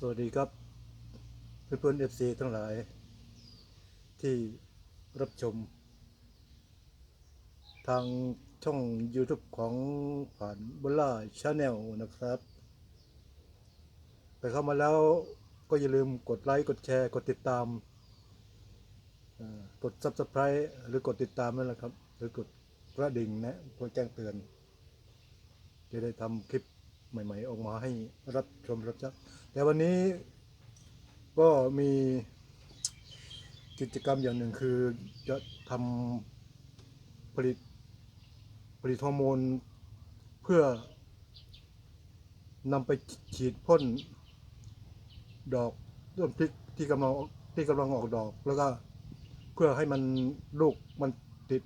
สวัสดีครับเพื่อนๆเอฟซีทั้งหลาย ที่รับชม ทางช่อง YouTube ของผ่านบลล่าชาแนลนะครับ ไปเข้ามาแล้วก็อย่าลืมกดไลค์ กดแชร์ กดติดตาม กด Subscribe หรือกดติดตามนั่นแหละครับ หรือกดกระดิ่งนะเพื่อแจ้งเตือน จะได้ทำคลิป ใหม่ ๆ ออกมาให้รับชมรับจักแต่วันนี้ก็มีกิจกรรมอย่างหนึ่งคือจะทำผลิตผลิตฮอร์โมนเพื่อนำไปฉีดพ่นดอกต้นพริกที่กำลังที่กำลังออกดอก แล้วก็เพื่อให้มันลูกมันติด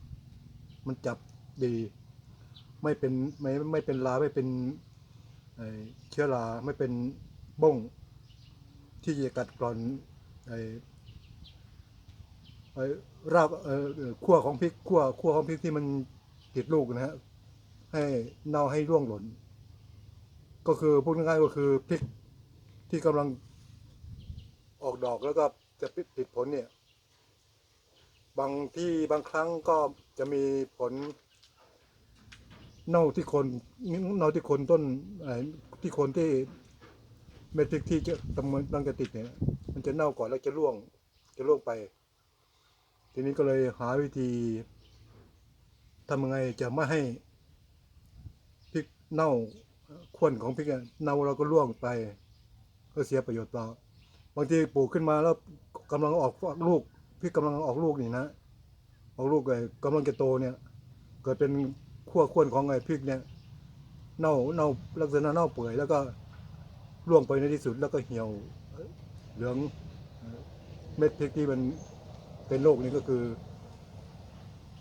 มันจับดี ไม่เป็นไม่ไม่เป็นลาไม่เป็น เชื้อราไม่เป็นบ้งที่จะกัดกร่อนไอ้ไอรากขั้วของพริกขั้วขั้วของพริกที่มันติดลูกนะฮะให้เน่าให้ร่วงหล่น ก็คือพูดง่ายๆก็คือพริกที่กำลังออกดอกแล้วก็จะติดผลเนี่ย บางที่บางครั้งก็จะมีผล เน่าที่โคนเน่าที่โคนต้นที่โคนที่เม็ดพริกที่จะกำลังตั้งจะติดเนี่ย มันจะเน่าก่อนแล้วจะร่วง จะร่วงไป ทีนี้ก็เลยหาวิธีทำยังไงจะไม่ให้พริกเน่าขวนของพริกเน่าเราก็ร่วงไป ก็เสียประโยชน์เปล่าบางทีปลูกขึ้นมาแล้วกำลังออกลูกพริกกำลังออกลูกนี่นะออกลูกไอ้กำลังจะโตเนี่ย เกิดเป็น ขั้วข้วนของไอ้พริกเนี่ยเน่าเน่าลักษณะเน่าเปื่อยแล้วก็ร่วงไปในที่สุดแล้วก็เหี่ยวเหลืองเม็ดพริกที่มันเป็นโรคนี้ก็คือ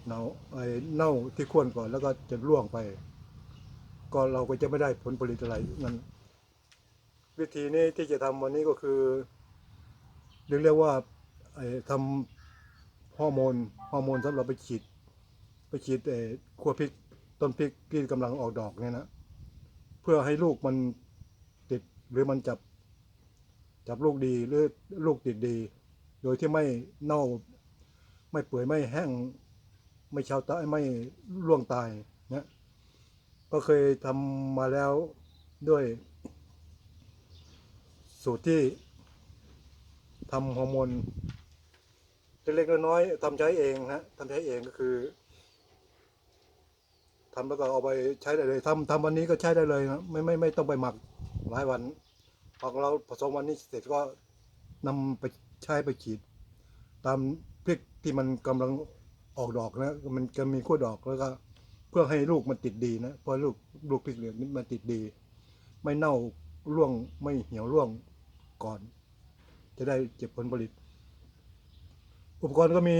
เน่าไอ้เน่าที่ข้วนก่อนแล้วก็จะร่วงไป ก็เราก็จะไม่ได้ผลผลิตอะไรนั้นวิธีนี้ที่จะทำวันนี้ก็คือเรียกว่าทำฮอร์โมนฮอร์โมนสำหรับไปฉีด ไปฉีดเอ่อขั้วพริก ต้นพริกที่กำลังออกดอกเนี่ยนะ เพื่อให้ลูกมันติดหรือมันจับจับลูกดีหรือลูกติดดี โดยที่ไม่เน่าไม่เปื่อยไม่แห้ง ไม่เชาตายไม่ร่วงตายนะก็เคยทำมาแล้วด้วยสูตรที่ทำฮอร์โมนเล็กๆน้อยๆทำใช้เองนะทำใช้เองก็คือ ทำแล้วก็เอาไปใช้ได้เลยทำทำวันนี้ก็ใช้ได้เลยนะไม่ไม่ไม่ต้องไปหมักหลายวันพอเราผสมวันนี้เสร็จก็นำไปใช้ไปฉีด ตามพริกที่มันกำลังออกดอกนะ มันจะมีขั้วดอกแล้วก็ เพื่อให้ลูกมันติดดีนะเพราะลูกลูกพริกเหลืองนี่มันติดดี ไม่เน่าร่วงไม่เหี่ยวร่วงก่อน จะได้เก็บผลผลิต อุปกรณ์ก็มี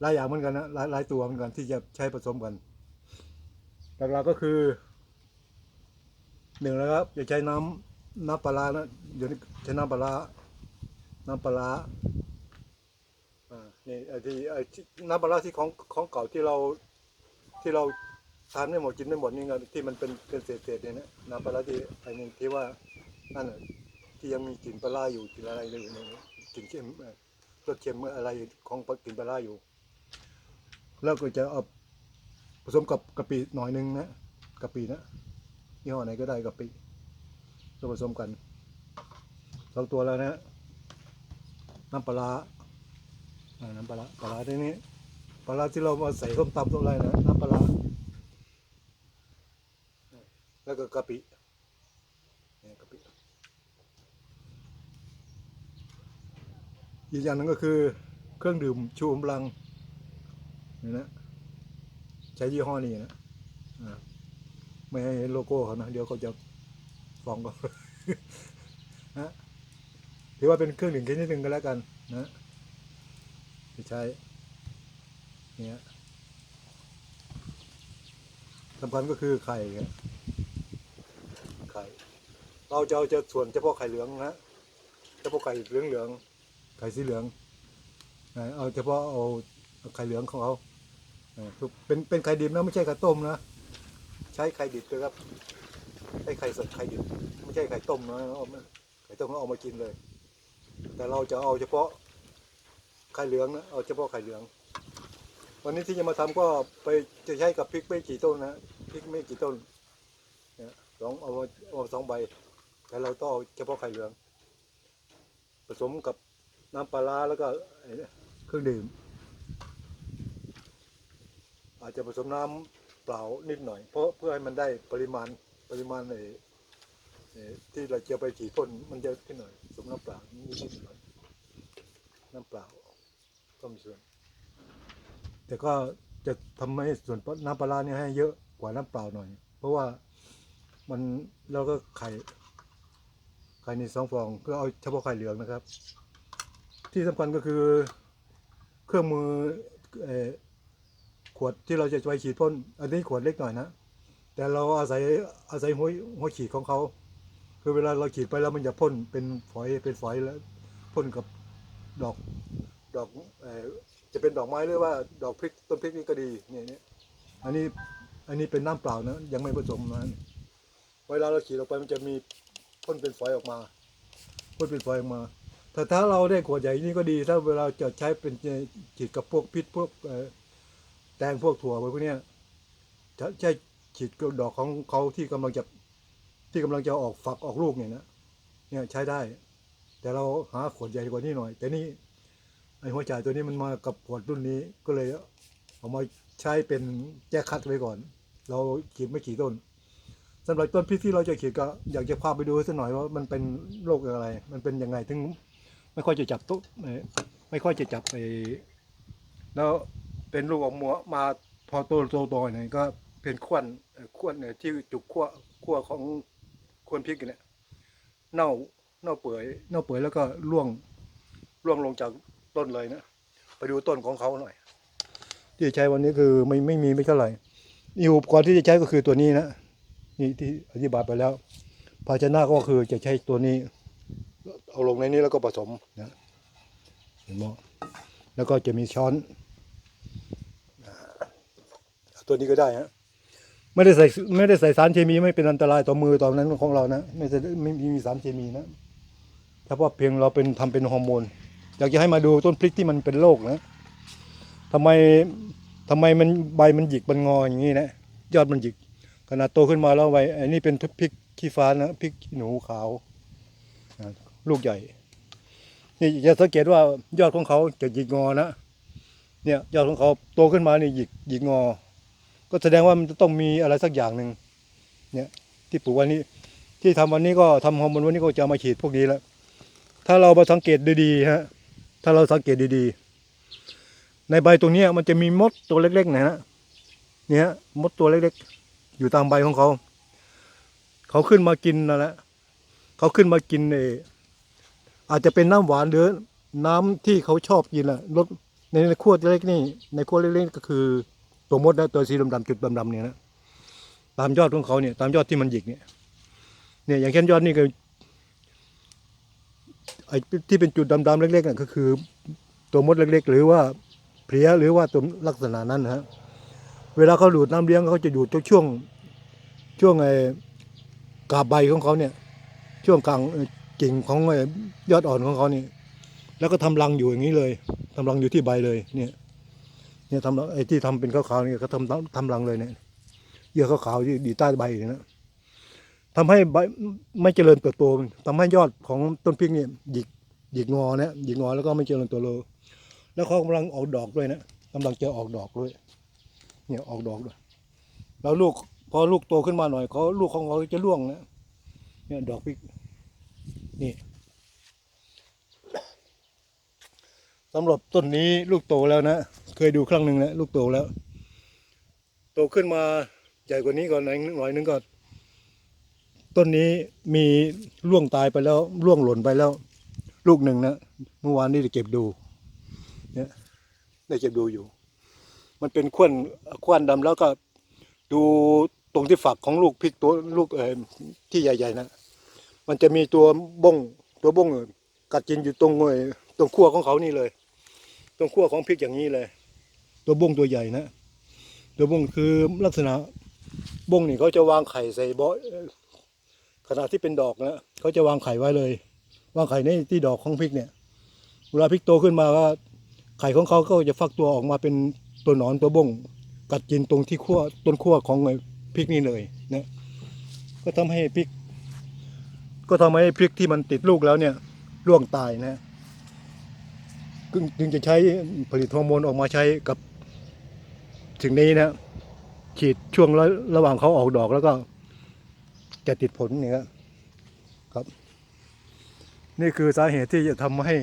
หลายอย่างเหมือนกันนะหลายหลายตัวเหมือนกันที่จะใช้ผสมกันหลักๆก็คือหนึ่งแล้วครับอย่าใช้น้ำน้ำปลาร้านะเดี๋ยวนี้ใช้น้ำปลาน้ำปลาอ่านี่ไอ้ที่ไอ้ที่น้ำปลาที่ของของเก่าที่เราที่เราทานไม่หมดกินไม่หมดนี่ไงที่มันเป็นเป็นเศษๆเนี่ยนะน้ำปลาที่ไอ้นี่ที่ว่านั่นน่ะที่ยังมีกลิ่นปลาอยู่กลิ่นอะไรเลยเนี่กลิ่นเค็มรสเค็มอะไรของกลิ่นปลาร้าอยู่ แล้วก็จะเอาผสมกับกะปิหน่อยนึงนะกะปินะยี่ห้อไหนก็ได้กะปิก็ผสมกันสองตัวแล้วนะน้ำปลาร้าน้ำปลาร้าปลาร้าที่นี้ปลาร้าที่เรามาใส่ส้มตำตัวอะไรนะน้ำปลาร้าแล้วก็กะปิกะปิอีกอย่างหนึงก็คือเครื่องดื่มชูกำลัง นี่นะใช้ยี่ห้อนี้นะไม่ให้เห็นโลโก้เขานะเดี๋ยวเขาจะฟ้องก็นะถือว่าเป็นเครื่องดื่มชนิดหนึ่งก็แล้วกันนะที่ใช้เนี่ยสำคัญก็คือไข่ครับไข่เราจะเอาจะส่วนเฉพาะไข่เหลืองนะเฉพาะไข่เหลืองเหลืองไข่สีเหลืองเอาเฉพาะเอาไข่เหลืองของเขา เป็นเป็นไข่ดิบนะไม่ใช่ไข่ต้มนะใช้ไข่ดิบเลยครับใช้ไข่สดไข่ดิบไม่ใช่ไข่ต้มนะไข่ต้มก็เอามากินเลย แต่เราจะเอาเฉพาะไข่เหลืองนะเอาเฉพาะไข่เหลือง วันนี้ที่จะมาทำก็ไปจะใช้กับพริกไม่กี่ต้นนะพริกไม่กี่ต้นสองเอาเอาสองใบ แต่เราต้องเอาเฉพาะไข่เหลือง ผสมกับน้ำปลาแล้วก็เครื่องดื่ม อาจจะผสมน้ำเปล่านิดหน่อย เพราะเพื่อให้มันได้ปริมาณปริมาณในที่เราจะไปฉีดพ่นมันเยอะขึ้นหน่อยผสมน้ำเปล่านิดหน่อยน้ำเปล่าก็มีส่วน แต่ก็จะทำให้ส่วนน้ำปลาร้าเนี่ยให้เยอะกว่าน้ำเปล่าหน่อย เพราะว่ามันเราก็ไข่ไข่ในสองฟองเพื่อเอาเฉพาะไข่เหลืองนะครับ ที่สำคัญก็คือเครื่องมืออ ขวดที่เราจะไปฉีดพ่นอันนี้ขวดเล็กหน่อยนะ แต่เราอาศัยอาศัยหัวหัวฉีดของเขาคือเวลาเราฉีดไปแล้วมันจะพ่นเป็นฝอยเป็นฝอยแล้วพ่นกับดอกดอกจะเป็นดอกไม้หรือว่าดอกพริกต้นพริกนี่ก็ดีเนี่ยเนี่ยอันนี้อันนี้เป็นน้ำเปล่านะยังไม่ผสมนะเวลาเราฉีดออกไปมันจะมีพ่นเป็นฝอยออกมาพ่นเป็นฝอยออกมาแต่ถ้าเราได้ขวดใหญ่นี่ก็ดี ถ้าเวลาจะใช้เป็นฉีดกับพวกพิษพวกเอ่อ แตงพวกถั่วพวกเนี้ยจะใช้ฉีดดอกของเขาที่กำลังจะที่กำลังจะออกฝักออกลูกเนี่ยนะเนี่ยใช้ได้ แต่เราหาขวดใหญ่กว่านี้หน่อย แต่นี่ไอหัวจ่ายตัวนี้มันมากับขวดรุ่นนี้ก็เลยเอามาใช้เป็นแจ้คัดไว้ก่อน เราขีดไม่กี่ต้นสำหรับต้นพริกที่เราจะขีดก็อยากจะพาไปดูสักหน่อยว่ามันเป็นโรคอะไร มันเป็นยังไงถึง ไม่ค่อยจะจับตุ๊เอ่ไม่ค่อยจะจับไปแล้ว เป็นลูกออกมัวมาพอโตโตโตหน่อยก็เป็นขวนขวนเนี่ยที่จุกขั้วขั้วของขวนพริกเนี่ยเน่าเน่าเปื่อยเน่าเปื่อยแล้วก็ร่วงร่วงลงจากต้นเลยนะไปดูต้นของเขาหน่อย ที่ใช้วันนี้คือไม่ไม่มีไม่เท่าไหร่นี่อุปกรณ์ที่จะใช้ก็คือตัวนี้นะนี่ที่อธิบายไปแล้ว ภาชนะก็คือจะใช้ตัวนี้ เอาลงในนี้แล้วก็ผสมนะเห็นไหมแล้วก็จะมีช้อน ตัวนี้ก็ได้ฮะไม่ได้ใส่ไม่ได้ใส่สารเคมีไม่เป็นอันตรายต่อมือตอนนั้นของเรานะไม่ใช่ไม่ไม่มีสารเคมีนะเฉพาะเพียงเราเป็นทำเป็นฮอร์โมนอยากจะให้มาดูต้นพริกที่มันเป็นโรคนะทำไมทำไมมันใบมันหยิกมันงออย่างนี้นะยอดมันหยิกขนาดโตขึ้นมาแล้วใบอันนี้เป็นพริกขี้ฟ้านะพริกหนูขาวลูกใหญ่นี่จะสังเกตว่ายอดของเขาจะหยิกงอนะเนี่ยยอดของเขาโตขึ้นมานี่หยิกหยิกงอ ก็แสดงว่ามันจะต้องมีอะไรสักอย่างหนึ่งเนี่ยที่ปลูกวันนี้ ที่ทำวันนี้ก็ทำฮอร์โมนวันนี้ก็จะมาฉีดพวกนี้แล้วถ้าเรามาสังเกตดีๆฮะถ้าเราสังเกตดีๆ ในใบตรงนี้มันจะมีมดตัวเล็กๆนะฮะเนี่ยมดตัวเล็กๆ อยู่ตามใบของเขา เขาขึ้นมากินนั่นแหละเขาขึ้นมากินเอออาจจะเป็นน้ำหวานหรือน้ำที่เขาชอบกินแหละรสในในขวดเล็กนี่ในขวดเล็กๆก็คือ ตัวมดนะตัวสีดำๆจุดดำๆเนี่ยนะตามยอดของเขาเนี่ยตามยอดที่มันหยิกเนี่ยเนี่ยอย่างเช่นยอดนี่ก็ไอ้ที่เป็นจุดดำๆเล็กๆน่ะก็คือ ตัวมดเล็ก ๆ หรือว่าเพลี้ยหรือว่าตัวลักษณะนั้นนะฮะเวลาเขาดูดน้ำเลี้ยงเขาจะดูดช่วงช่วงไอ้กาบใบของเขาเนี่ย ช่วงกลางกิ่งของยอดอ่อนของเขานี่ แล้วก็ทำรังอยู่อย่างนี้เลยทำรังอยู่ที่ใบเลยเนี่ย เนี่ยทำไอ้ที่ทำเป็นขาวๆนี่เขาทำทำรังเลยเนี่ยเยื่อขาวๆที่ดีใต้ใบเนี่ยนะทำให้ใบไม่เจริญเติบโตทำให้ยอดของต้นพริกเนี่ยหยิกหยิกงอเนี่ยหยิกงอแล้วก็ไม่เจริญเติบโตแล้วเขากำลังออกดอกด้วยนะกำลังจะออกดอกด้วย เนี่ยออกดอกด้วยแล้วลูกพอลูกโตขึ้นมาหน่อยเขาลูกของเขาจะร่วงนะเนี่ยดอกพริกนี่ สำหรับต้นนี้ลูกโตแล้วนะ เคยดูครั้งหนึ่งนะลูกโตแล้ว โตขึ้นมาใหญ่กว่านี้ก่อนหน่อยหน่อยนึงก่อนต้นนี้มีร่วงตายไปแล้วร่วงหล่นไปแล้ว ลูกหนึ่งนะเมื่อวานนี้ได้เก็บดู เนี่ยได้เก็บดูอยู่ มันเป็นขว้นขว้นดำแล้วก็ดูตรงที่ฝักของลูกพริกตัวลูกเออที่ใหญ่ ๆ นะ มันจะมีตัวบ้งตัวบ้งกัดกินอยู่ตรงเอ่อตรงขั้วของเขานี่เลย ตรงขั้วของพริกอย่างนี้เลย ตัวบ้งตัวใหญ่นะตัวบ้งคือลักษณะบ้งนี่เขาจะวางไข่ใส่บ่อเอ่อขณะที่เป็นดอกนะเขาจะวางไข่ไว้เลย วางไข่ในที่ดอกของพริกเนี่ย เวลาพริกโตขึ้นมาก็ไข่ของเขาก็จะฟักตัวออกมาเป็นตัวหนอนตัวบ้งกัดกินตรงที่ขั้วต้นขั้วของไอ้พริกนี่เลยนะก็ทำให้พริก ก็ทำให้พริกที่มันติดลูกแล้วเนี่ยร่วงตายนะ จึงจะใช้ผลิตฮอร์โมนออกมาใช้กับสิ่งนี้นะ ฉีดช่วงระระหว่างเขาออกดอกแล้วก็ จะติดผลเนี่ยครับ นี่คือสาเหตุที่จะทำให้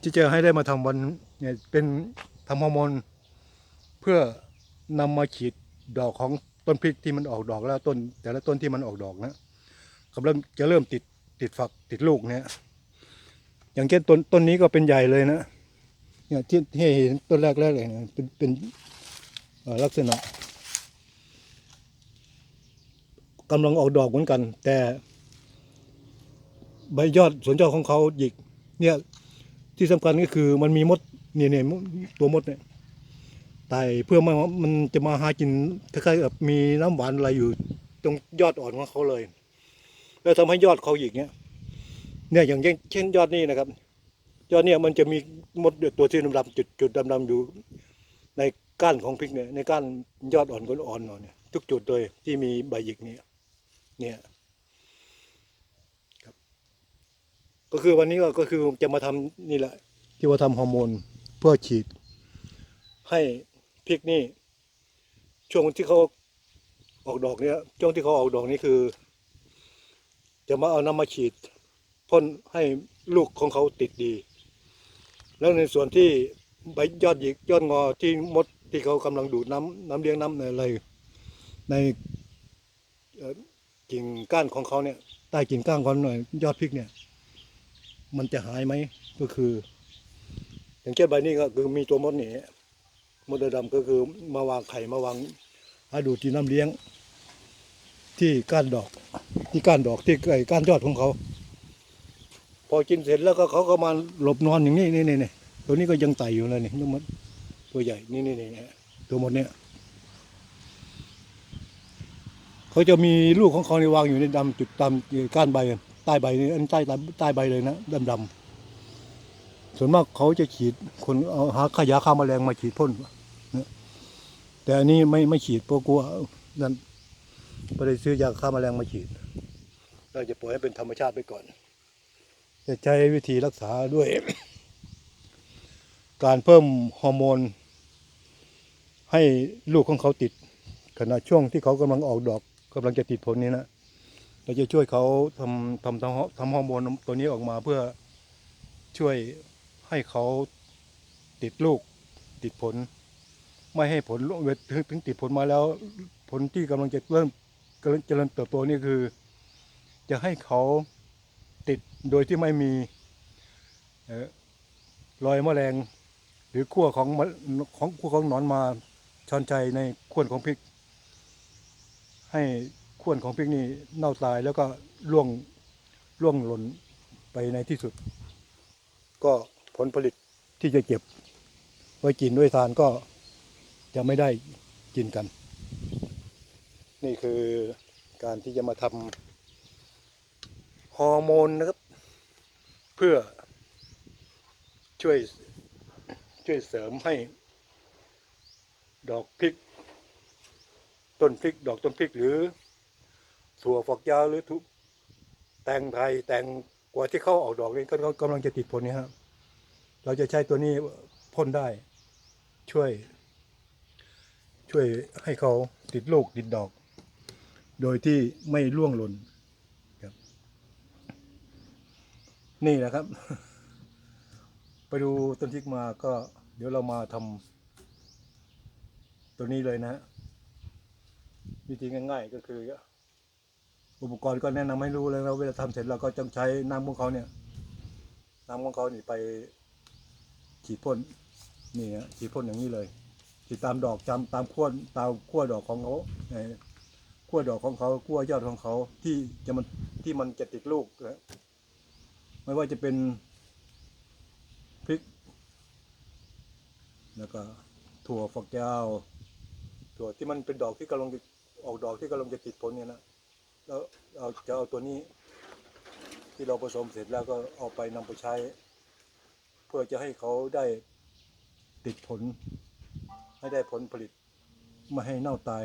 ที่เจะให้ได้มาทำวันเนี่ยเป็นทำฮอร์โมนเพื่อนำมาฉีดดอกของต้นพริกที่มันออกดอกแล้วต้น แต่ละต้นที่มันออกดอกนะกำลังจะเริ่มติดติดฝักติดลูกเนี่ย อย่างเช่นต้นต้นนี้ก็เป็นใหญ่เลยนะเนี่ยที่ที่เห็นต้นแรกแรกเลยเนี่ยเป็นเป็นลักษณะกำลังออกดอกเหมือนกัน แต่ใบยอดสวนยอดของเขาหยิก เนี่ยที่สำคัญก็คือมันมีมดเนี่ยเนี่ยตัวมดเนี่ยไต่เพื่อมันมันจะมาหากินคล้ายๆกับมีน้ำหวานอะไรอยู่ ตรงยอดอ่อนของเขาเลย แล้วทำให้ยอดเขาหยิกเนี่ย เนี่ยอย่างเช่นยอดนี่นะครับ ยอดเนี่ยมันจะมีมดตัวที่ดำๆจุดจุดดำๆอยู่ ในก้านของพริกเนี่ยในก้านยอดอ่อนก็อ่อนหน่อยเนี่ยทุกจุดเลยที่มีใบหยิกเนี่ยเนี่ยครับ ก็คือวันนี้ก็ก็คือจะมาทำนี่แหละ ที่ว่าทำฮอร์โมนเพื่อฉีด ให้พริกนี่ ช่วงที่เขาออกดอกเนี่ยช่วงที่เขาออกดอกนี่คือ จะมาเอาน้ำมาฉีด พ่นให้ลูกของเขาติดดี แล้วในส่วนที่ใบยอดหยิกยอดงอที่มดที่เขากำลังดูดน้ำน้ำเลี้ยงน้ำในอะไรในกิ่งก้านของเขาเนี่ยใต้กิ่งก้านของหน่อยยอดพริกเนี่ย มันจะหายไหมก็คือ อย่างเช่นใบนี้ก็คือมีตัวมดนี่มดดำก็คือมาวางไข่มาวางหาดูดที่น้ำเลี้ยง ที่ก้านดอก ที่ก้านดอกที่ไอ้ก้านยอดของเขา อกินเสร็จแล้วก็เขาก็มาหลบนอนอย่างนี้นี่นี่นตัวนี้ก็ยังไต่อยู่เลยนี่ตัวมดตัวใหญ่นี่นี่นี่ตัวมดเนี่ยเขาจะมีลูกของเขาในวางอยู่ในดำจุดตามก้านใบใต้ใบนี่อันใต้ใต้ใบเลยนะดำดำๆส่วนมากเขาจะฉีดคนเอาหาขยาฆ่าแมลงมาฉีดพ่นแต่อันนี้ไม่ไม่ฉีดเพราะกลัวนั่นไม่ได้ซื้อยาฆ่าแมลงมาฉีดเราจะปล่อยให้เป็นธรรมชาติไปก่อน จะใช้วิธีรักษาด้วย การเพิ่มฮอร์โมน ให้ลูกของเขาติด ขณะช่วงที่เขากำลังออกดอกกำลังจะติดผลนี้นะเราจะช่วยเขาทำทำทำทำฮอร์โมนตัวนี้ออกมาเพื่อช่วยให้เขาติดลูกติดผล ไม่ให้ผลเวทถึงถึงติดผลมาแล้ว ผลที่กำลังจะเริ่มกำลังเจริญเติบโตนี่คือ จะให้เขา ติดโดยที่ไม่มีรอยแมลง หรือขั้วของของขั้วของหนอนมาชอนใจในขั้วของพริก ให้ขั้วของพริกนี่เน่าตายแล้วก็ร่วงร่วงหล่นไปในที่สุด ก็ผลผลิตที่จะเก็บ ไว้กินด้วยทานก็จะไม่ได้กินกัน นี่คือการที่จะมาทำ ฮอร์โมนนะครับ เพื่อช่วยช่วยเสริมให้ ดอกพริก ต้นพริก ดอกต้นพริกหรือถั่วฝักยาวหรือทุแตงไทยแตงกว่าที่เขาออกดอกนี่ก็กำลังจะติดผลนี่ครับเราจะใช้ตัวนี้พ่นได้ ช่วย ช่วยให้เขาติดลูกติดดอก โดยที่ไม่ร่วงหล่นครับ นี่นะครับ ไปดูต้นพริกมาก็ เดี๋ยวเรามาทำตัวนี้เลยนะวิธีง่าย ๆ ก็คือ อุปกรณ์ก็แนะนำให้รู้เลยนะเวลาทำเสร็จเราก็ต้องใช้น้ำของเขาเนี่ยน้ำของเขานี่ไปฉีดพ่นนี่ฮะฉีดพ่นอย่างนี้เลยฉีดตามดอกจำตามขั้วตามขั้วดอกของเขาขั้วดอกของเขาขั้วยอดของเขาที่จะมันที่มันจะติดลูกนะ ไม่ว่าจะเป็นพริก แล้วก็ถั่วฝักยาว ถั่วที่มันเป็นดอกที่กำลังจะออกดอกที่กำลังจะติดผลเนี่ยนะแล้วเอาจะเอาตัวนี้ ที่เราผสมเสร็จแล้วก็เอาไปนำไปใช้ เพื่อจะให้เขาได้ติดผล ให้ได้ผลผลิตไม่ให้เน่าตาย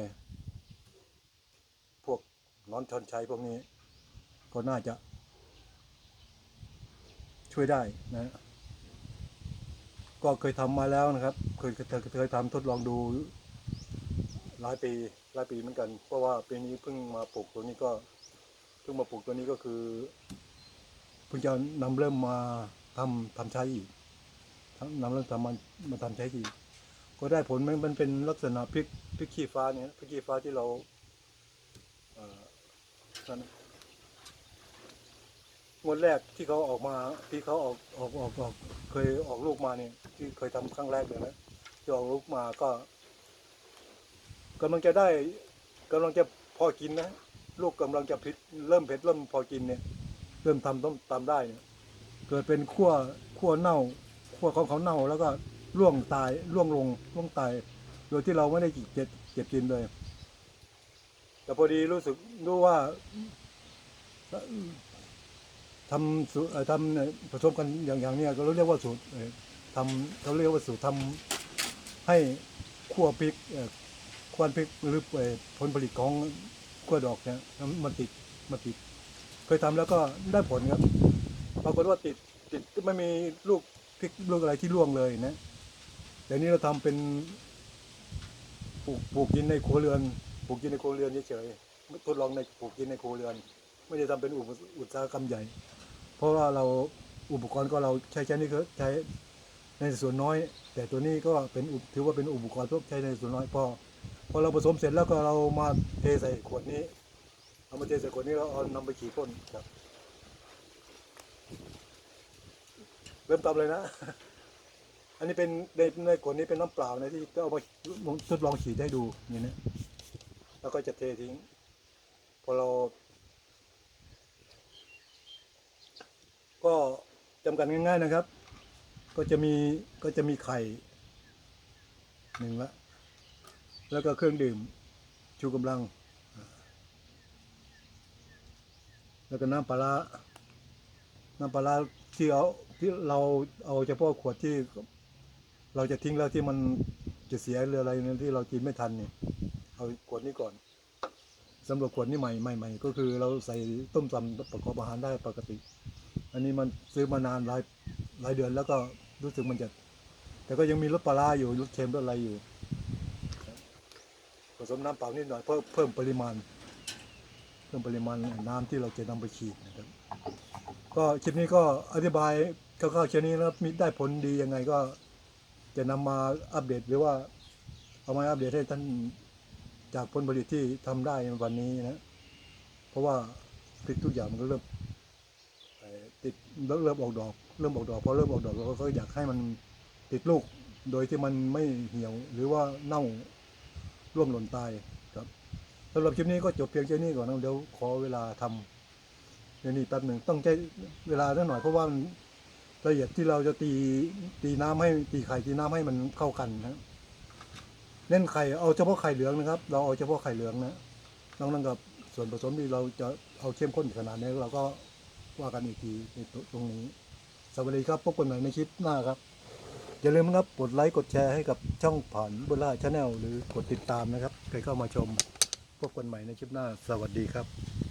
พวกหนอนชอนชัยพวกนี้ ก็น่าจะ ช่วยได้นะก็เคยทำมาแล้วนะครับ เคยเคยเคยทำทดลองดูหลายปีหลายปีเหมือนกัน เพราะว่าปีนี้เพิ่งมาปลูกตัวนี้ก็เพิ่งมาปลูกตัวนี้ก็คือเพิ่งจะนำเริ่มมาทำทำใช้อีกนำเริ่มทำมันมาทำใช้อีกก็ได้ผลมันมันเป็นลักษณะพริกพริกขี้ฟ้าเนี่ยพริกขี้ฟ้าที่เราเอ่อ งวดแรกที่เขาออกมาที่เขาออกออกออกออกเคยออกลูกมาเนี่ยที่เคยทำครั้งแรกเลยนะที่ออกลูกมาก็กำลังจะได้กำลังจะพอกินนะลูกกำลังจะพิษเริ่มเผ็ดเริ่มพอกินเนี่ย เริ่มทำต้มตำได้เนี่ยเกิดเป็นขั้วขั้วเน่าขั้วของเขาเน่าแล้วก็ร่วงตายร่วงลงร่วงตาย โดยที่เราไม่ได้เก็บเก็บกินเลย แต่พอดีรู้สึกรู้ว่า ทำสูตรเอ่อทำเนี่ยผสมกันอย่างอย่างเนี้ยก็เรียกว่าสูตรเอ่อทำเขาเรียกว่าสูตรทำให้ขั้วพริกเอ่อควันพริกหรือเอ่อผลผลิตของกล้วดอกเนี่ยมันติดมันติด เคยทำแล้วก็ได้ผลครับปรากฏว่าติดติดไม่มีลูกพริกลูกอะไรที่ร่วงเลยนะแต่นี้เราทำเป็นปลูกปลูกกินในครัวเรือนปลูกกินในครัวเรือนเฉยๆทดลองในปลูกกินในครัวเรือน ไม่ได้ทำเป็นอุปอุตสาหกรรมใหญ่ เพราะว่าเราอุปกรณ์ก็เราใช้ใช้นี่ก็ใช้ในส่วนน้อย แต่ตัวนี้ก็เป็นถือว่าเป็นอุปกรณ์พวกใช้ในส่วนน้อยพอพอเราผสมเสร็จแล้วก็เรามาเทใส่ขวดนี้เอามาเทใส่ขวดนี้เราเอานำไปฉีดพ่นครับ เริ่มตำเลยนะ อันนี้เป็นในในขวดนี้เป็นน้ำเปล่านะที่เอามาทดลองฉีดให้ดูนี่นะแล้วก็จะเททิ้ง พอเรา ก็ จำกันง่าย ๆนะครับ ก็จะมีก็จะมีไข่หนึ่งละแล้วก็เครื่องดื่มชูกำลัง แล้วก็น้ำปลาร้าน้ำปลาร้าที่เอาที่เราเอาเฉพาะขวดที่ เราจะทิ้งแล้วที่มันจะเสียหรืออะไรนี่ยที่เรากินไม่ทันเนี่ยเอาขวดนี้ก่อนสำหรับขวดนี้ใหม่ใหม่ใหม่ก็คือเราใส่ต้มตำประกอบอาหารได้ปกติ อันนี้มันซื้อมานานหลายหลายเดือนแล้วก็รู้สึกมันจะ แต่ก็ยังมีรสปลาอยู่รสเค็มรสอะไรอยู่ ผสมน้ำเปล่านิดหน่อยเพิ่มเพิ่มปริมาณ เพิ่มปริมาณน้ำที่เราจะนำไปฉีดนะครับ ก็คลิปนี้ก็อธิบายคร่าวๆเช่นนี้นะครับมีได้ผลดียังไงก็จะนำมาอัปเดตหรือว่าเอามาอัปเดตให้ท่านจากผลผลิตที่ทำได้ในวันนี้นะ เพราะว่าพริกทุกอย่างมันก็เริ่ม เริ่มออกดอก เริ่มออกดอกพอเริ่มออกดอกเราก็อยากให้มันติดลูก โดยที่มันไม่เหี่ยวหรือว่าเน่าร่วงหล่นตายครับสำหรับคลิปนี้ก็จบเพียงแค่นี้ก่อนนะเดี๋ยวขอเวลาทำเดี๋ยวนี้แป๊บหนึ่งต้องใช้เวลาสักหน่อยเพราะว่าละเอียดที่เราจะตีตีน้ำให้ตีไข่ตีน้ำให้มันเข้ากันนะเล่นไข่เอาเฉพาะไข่เหลืองนะครับ เราเอาเฉพาะไข่เหลืองนะนอกนั้นกับส่วนผสมที่เราจะเอาเข้มข้นขนาดนี้เราก็ ว่ากันอีกทีในตรงนี้ สวัสดีครับพบกันใหม่ในคลิปหน้าครับ อย่าลืมนะครับกดไลค์กดแชร์ให้กับช่องผ่านบุล่าชาแนลหรือกดติดตามนะครับใครเข้ามาชมพบกันใหม่ในคลิปหน้า สวัสดีครับ